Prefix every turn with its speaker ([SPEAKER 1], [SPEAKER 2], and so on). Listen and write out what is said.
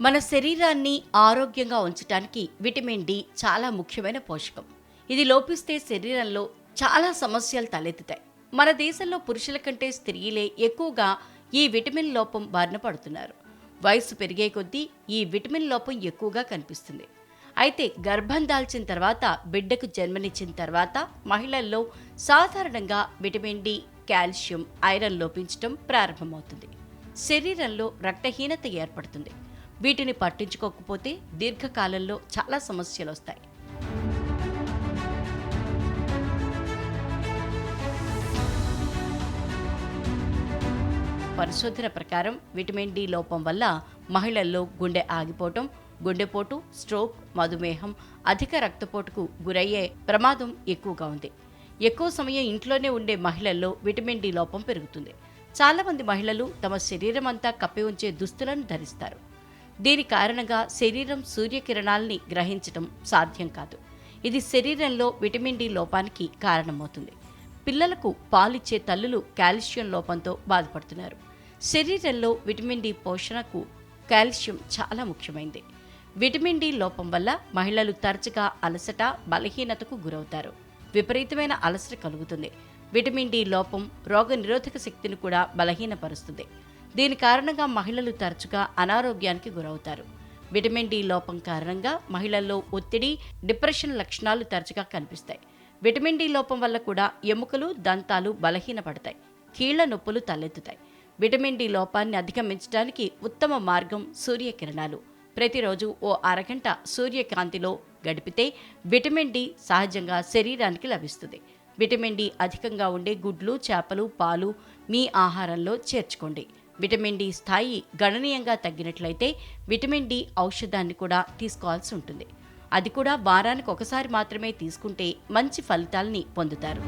[SPEAKER 1] మన శరీరాన్ని ఆరోగ్యంగా ఉంచడానికి విటమిన్ డి చాలా ముఖ్యమైన పోషకం. ఇది లోపిస్తే శరీరంలో చాలా సమస్యలు తలెత్తుతాయి. మన దేశంలో పురుషుల కంటే స్త్రీలే ఎక్కువగా ఈ విటమిన్ లోపం బారిన పడుతున్నారు. వయసు పెరిగే కొద్దీ ఈ విటమిన్ లోపం ఎక్కువగా కనిపిస్తుంది. అయితే గర్భం దాల్చిన తర్వాత బిడ్డకు జన్మనిచ్చిన తర్వాత మహిళల్లో సాధారణంగా విటమిన్ డి కాల్షియం ఐరన్ లోపించడం ప్రారంభమవుతుంది. శరీరంలో రక్తహీనత ఏర్పడుతుంది. వీటిని పట్టించుకోకపోతే దీర్ఘకాలంలో చాలా సమస్యలు వస్తాయి. పరిశోధన ప్రకారం విటమిన్ డి లోపం వల్ల మహిళల్లో గుండె ఆగిపోవటం గుండెపోటు స్ట్రోక్ మధుమేహం అధిక రక్తపోటుకు గురయ్యే ప్రమాదం ఎక్కువగా ఉంది. ఎక్కువ సమయం ఇంట్లోనే ఉండే మహిళల్లో విటమిన్ డి లోపం పెరుగుతుంది. చాలామంది మహిళలు తమ శరీరం అంతా కప్పి ఉంచే దుస్తులను ధరిస్తారు. దీని కారణంగా శరీరం సూర్యకిరణాల్ని గ్రహించడం సాధ్యం కాదు. ఇది శరీరంలో విటమిన్ డి లోపానికి కారణమవుతుంది. పిల్లలకు పాలిచ్చే తల్లులు కాల్షియం లోపంతో బాధపడుతున్నారు. శరీరంలో విటమిన్ డి పోషణకు కాల్షియం చాలా ముఖ్యమైంది. విటమిన్ డి లోపం వల్ల మహిళలు తరచుగా అలసట బలహీనతకు గురవుతారు. విపరీతమైన అలసట కలుగుతుంది. విటమిన్ డి లోపం రోగ నిరోధక శక్తిని కూడా బలహీనపరుస్తుంది. దీని కారణంగా మహిళలు తరచుగా అనారోగ్యానికి గురవుతారు. విటమిన్ డి లోపం కారణంగా మహిళల్లో ఒత్తిడి డిప్రెషన్ లక్షణాలు తరచుగా కనిపిస్తాయి. విటమిన్ డి లోపం వల్ల కూడా ఎముకలు దంతాలు బలహీనపడతాయి. కీళ్ళ నొప్పులు తలెత్తుతాయి. విటమిన్ డి లోపాన్ని అధిగమించడానికి ఉత్తమ మార్గం సూర్యకిరణాలు. ప్రతిరోజు ఓ అరగంట సూర్యకాంతిలో గడిపితే విటమిన్ డి సహజంగా శరీరానికి లభిస్తుంది. విటమిన్ డి అధికంగా ఉండే గుడ్లు చేపలు పాలు మీ ఆహారంలో చేర్చుకోండి. విటమిన్ డి స్థాయి గణనీయంగా తగ్గినట్లయితే విటమిన్ డి ఔషధాన్ని కూడా తీసుకోవాల్సి ఉంటుంది. అది కూడా వారానికి ఒకసారి మాత్రమే తీసుకుంటే మంచి ఫలితాల్ని పొందుతారు.